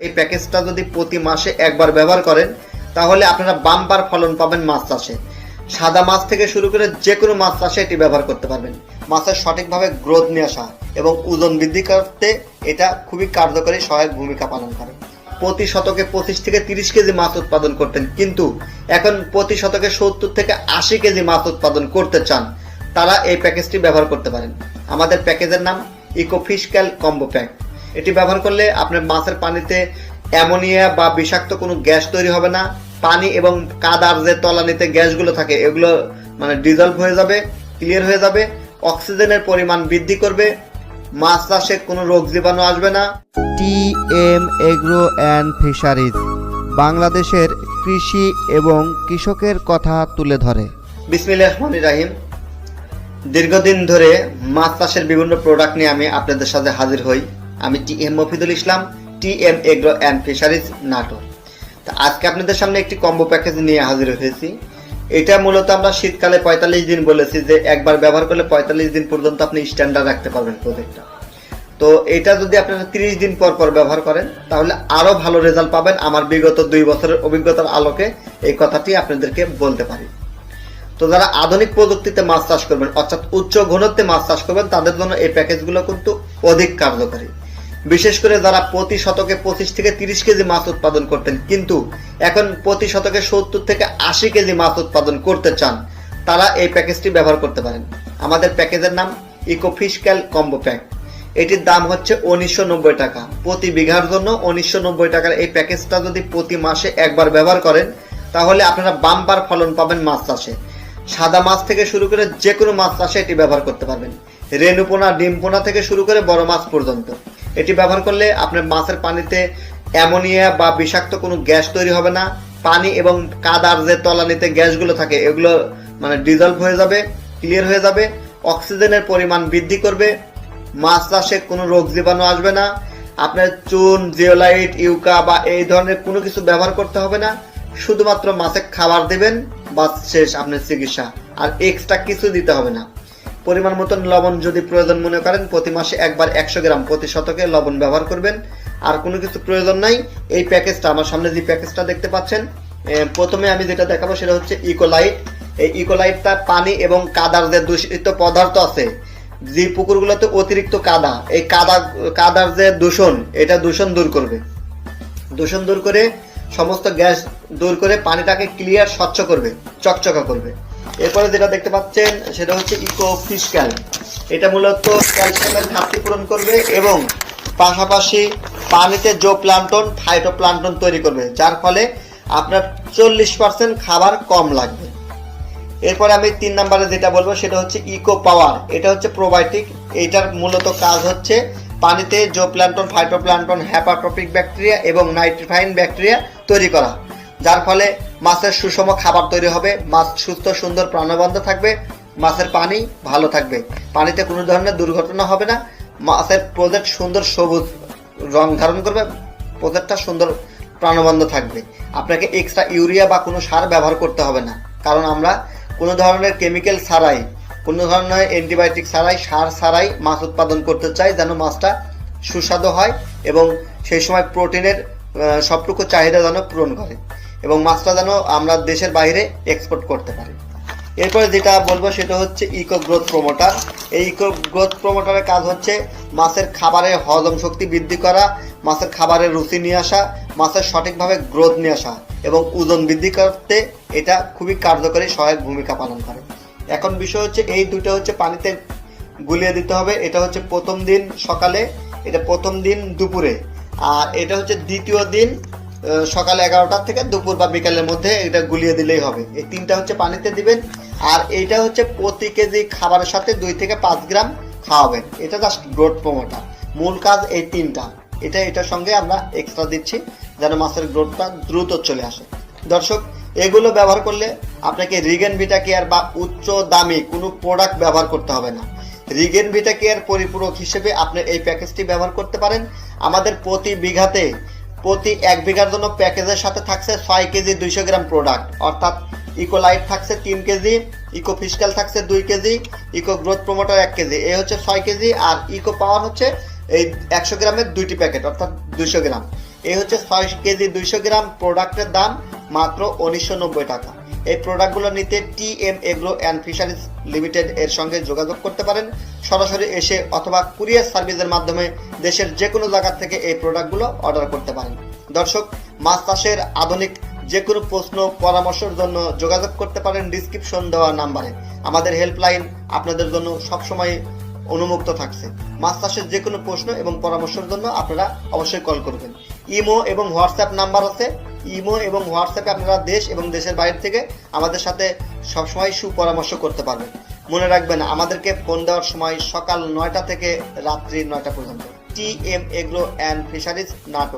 এই প্যাকেজটা যদি প্রতি মাসে একবার ব্যবহার করেন, তাহলে আপনারা বাম্পার ফলন পাবেন মাছ চাষে। সাদা মাছ থেকে শুরু করে যে কোনো মাছ চাষে এটি ব্যবহার করতে পারবেন। মাছের সঠিকভাবে গ্রোথ নিয়ে আসা এবং ওজন বৃদ্ধি করতে এটা খুবই কার্যকরী, সহায়ক ভূমিকা পালন করে। প্রতি শতকে পঁচিশ থেকে তিরিশ কেজি মাছ উৎপাদন করতেন, কিন্তু এখন প্রতি শতকে সত্তর থেকে আশি কেজি মাছ উৎপাদন করতে চান, তারা এই প্যাকেজটি ব্যবহার করতে পারেন। আমাদের প্যাকেজের নাম ইকোফিসক্যাল কম্বো প্যাক এটি ব্যবহার করলে আপনার মাছের পানিতে অ্যামোনিয়া বা বিষাক্ত কোনো গ্যাস তৈরি হবে না। পানি এবং কাদার যে তলানিতে গ্যাসগুলো থাকে এগুলো মানে ডিজলভ হয়ে যাবে ক্লিয়ার হয়ে যাবে অক্সিজেনের পরিমাণ বৃদ্ধি করবে মাছ চাষে কোনো রোগ জীবাণু আসবে না। T M agro and fisheries বাংলাদেশের কৃষি এবং কৃষকের কথা তুলে ধরে। বিসমিল্লাহ রহমান রাহিম। দীর্ঘদিন ধরে মাছ চাষের বিভিন্ন প্রোডাক্ট নিয়ে আমি আপনাদের সাথে হাজির হই। আমি T M Mofidul Islam, T M agro and fisheries, Natore. তা আজকে আপনাদের সামনে একটি কম্বো প্যাকেজ নিয়ে হাজির হয়েছি। এটা মূলত আমরা শীতকালে পঁয়তাল্লিশ দিন বলেছি যে একবার ব্যবহার করলে পঁয়তাল্লিশ দিন পর্যন্ত আপনি স্ট্যান্ডার্ড রাখতে পারবেন প্রজেক্টটা। তো এটা যদি আপনারা তিরিশ দিন পর পর ব্যবহার করেন, তাহলে আরও ভালো রেজাল্ট পাবেন আমার বিগত দুই বছরের অভিজ্ঞতার আলোকে এই কথাটি আপনাদেরকে বলতে পারি। তো যারা আধুনিক প্রযুক্তিতে মাছ চাষ করবেন, অর্থাৎ উচ্চ ঘনত্বে মাছ চাষ করবেন, তাদের জন্য এই প্যাকেজগুলো কিন্তু অধিক কার্যকরী। বিশেষ করে যারা প্রতি শতকে পঁচিশ থেকে তিরিশ কেজি মাছ উৎপাদন করতেন, কিন্তু এখন প্রতি শতকে সত্তর থেকে আশি কেজি মাছ উৎপাদন করতে চান, তারা এই প্যাকেজটি ব্যবহার করতে পারেন। আমাদের প্যাকেজের নাম ইকোফিসক্যাল কম্বো প্যাক। এটির দাম হচ্ছে উনিশশো নব্বই টাকা। প্রতি বিঘার জন্য উনিশশো নব্বই টাকার এই প্যাকেজটা যদি প্রতি মাসে একবার ব্যবহার করেন, তাহলে আপনারা বাম্পার ফলন পাবেন মাছ চাষে। সাদা মাছ থেকে শুরু করে যে কোনো মাছ চাষে এটি ব্যবহার করতে পারবেন। রেণুপোনা, ডিমপোনা থেকে শুরু করে বড় মাছ পর্যন্ত। এটি ব্যবহার করলে আপনার মাছের পানিতে অ্যামোনিয়া বা বিষাক্ত কোনো গ্যাস তৈরি হবে না। পানি এবং কাদার যে তলানিতে গ্যাসগুলো থাকে, এগুলো মানে ডিজলভ হয়ে যাবে ক্লিয়ার হয়ে যাবে, অক্সিজেনের পরিমাণ বৃদ্ধি করবে, মাছ চাষে কোনো রোগ জীবাণু আসবে না, আপনার চুন, জিওলাইট, ইউকা বা এই ধরনের কোনো কিছু ব্যবহার করতে হবে না, শুধুমাত্র মাছে খাবার দেবেন বা শেষ আপনার চিকিৎসা, আর এক্সট্রা কিছু দিতে হবে না। পরিমাণ মতন লবণ যদি প্রয়োজন মনে করেন, প্রতি মাসে একবার একশো গ্রাম প্রতি শতকে লবণ ব্যবহার করবেন। আর কোনো কিছু প্রয়োজন নাই, এই প্যাকেজটা, আমার সামনে যে প্যাকেজটা দেখতে পাচ্ছেন প্রথমে আমি যেটা দেখাবো সেটা হচ্ছে ইকোলাইট। এই ইকোলাইটটা পানি এবং কাদার যে দূষিত পদার্থ আছে, যে পুকুরগুলোতে অতিরিক্ত কাদা, এই কাদা, কাদার যে দূষণ, এটা দূষণ দূর করবে। দূষণ দূর করে সমস্ত গ্যাস দূর করে পানিটাকে ক্লিয়ার স্বচ্ছ করবে, চকচকা করবে। এরপরে যেটা দেখতে পাচ্ছেন, সেটা হচ্ছে ইকো ফিসক্যাল এটা মূলত ক্যালসিয়ামের ঘাটতি পূরণ করবে এবং পাশাপাশি পানিতে জো প্লান্টন ফাইটো প্লান্টন তৈরি করবে, যার ফলে আপনার চল্লিশ পার্সেন্ট খাবার কম লাগবে। এরপরে আমি তিন নম্বরে যেটা বলব, সেটা হচ্ছে ইকো পাওয়ার এটা হচ্ছে প্রোবায়োটিক এটার মূলত কাজ হচ্ছে পানিতে zooplankton phytoplankton হ্যাপাট্রপিক bacteria এবং নাইট্রিফাইন ব্যাকটেরিয়া তৈরি করা, যার ফলে মাছের সুষম খাবার তৈরি হবে, মাছ সুস্থ, সুন্দর, প্রাণবন্ত থাকবে, মাছের পানি ভালো থাকবে। পানিতে কোনো ধরনের দুর্ঘটনা হবে না, মাছের প্রজেক্ট সুন্দর সবুজ রং ধারণ করবে, প্রজেক্টটা সুন্দর প্রাণবন্ধ থাকবে। আপনাকে এক্সট্রা ইউরিয়া বা কোনো সার ব্যবহার করতে হবে না, কারণ আমরা কোনো ধরনের কেমিক্যাল ছাড়াই, কোনো ধরনের অ্যান্টিবায়োটিক ছাড়াই, সার ছাড়াই মাছ উৎপাদন করতে চাই যেন মাছটা সুস্বাদু হয় এবং সেই সময় প্রোটিনের সবটুকু চাহিদা যেন পূরণ করে। এবং মাছটা যেন আমরা দেশের বাইরে এক্সপোর্ট করতে পারি। এরপরে যেটা বলব সেটা হচ্ছে ইকো গ্রোথ প্রমোটার এই ইকো গ্রোথ প্রমোটারের কাজ হচ্ছে মাছের খাবারের হজম শক্তি বৃদ্ধি করা, মাছের খাবারের রুচি নিয়ে আসা, মাছের সঠিকভাবে গ্রোথ নিয়ে আসা এবং ওজন বৃদ্ধি করতে এটা খুবই কার্যকরী, সহায়ক ভূমিকা পালন করে। এখন বিষয় হচ্ছে এই দুটো হচ্ছে পানিতে গুলিয়ে দিতে হবে। এটা হচ্ছে প্রথম দিন সকালে, এটা প্রথম দিন দুপুরে। আর এটা হচ্ছে দ্বিতীয় দিন সকাল এগারোটার থেকে দুপুর বা বিকালের মধ্যে এটা গুলিয়ে দিলেই হবে। এই তিনটা হচ্ছে পানিতে দিবেন, আর এইটা হচ্ছে প্রতি কেজি খাবারের সাথে দুই থেকে পাঁচ গ্রাম খাওয়াবেন। এটা জাস্ট গ্রোথ প্রমোটার মূল কাজ এই তিনটা। এটা, এটার সঙ্গে আমরা এক্সট্রা দিচ্ছি যেন মাছের গ্রোথটা দ্রুত চলে আসে। দর্শক, এগুলো ব্যবহার করলে আপনাকে রিগেন ভিটা কেয়ার বা উচ্চ দামি কোনো প্রোডাক্ট ব্যবহার করতে হবে না। রিগেন ভিটা কেয়ার পরিপূরক হিসেবে আপনি এই প্যাকেজটি ব্যবহার করতে পারেন। আমাদের প্রতি বিঘাতে প্রতি এক বিঘার জন্য প্যাকেজের সাথে থাকছে ছয় কেজি দুইশো গ্রাম প্রোডাক্ট অর্থাৎ ইকো লাইট থাকছে তিন কেজি ইকো ফিসকাল থাকছে দুই K G eco growth promoter এক কেজি। এই হচ্ছে ছয় কেজি আর ইকো পাওয়ার হচ্ছে এই একশো গ্রামের দুইটি প্যাকেট, অর্থাৎ দুইশো গ্রাম। এই হচ্ছে ছয় কেজি দুইশো গ্রাম প্রোডাক্টের দাম মাত্র উনিশশো নব্বই টাকা। এই প্রোডাক্টগুলো নিতে T M agro and fisheries limited এর সঙ্গে যোগাযোগ করতে পারেন। সরাসরি এসে অথবা কুরিয়ার সার্ভিসের মাধ্যমে দেশের যে কোনো জায়গা থেকে এই প্রোডাক্টগুলো অর্ডার করতে পারেন। দর্শক মাছ চাষের আধুনিক যে কোনো প্রশ্ন, পরামর্শের জন্য যোগাযোগ করতে পারেন ডিসক্রিপশন দেওয়া নাম্বারে। আমাদের হেল্পলাইন আপনাদের জন্য সবসময় অনুমুক্ত থাকছে। মাছ চাষের যে কোনো প্রশ্ন এবং পরামর্শের জন্য আপনারা অবশ্যই কল করবেন। ইমো এবং হোয়াটসঅ্যাপ নাম্বার আছে। ইমো এবং হোয়াটসঅ্যাপে আপনারা দেশ এবং দেশের বাইরে থেকে আমাদের সাথে সবসময় সুপরামর্শ করতে পারবেন। মনে রাখবেন, আমাদেরকে ফোন দেওয়ার সময় সকাল নয়টা থেকে রাত্রি নয়টা পর্যন্ত। T M agro and fisheries নাটক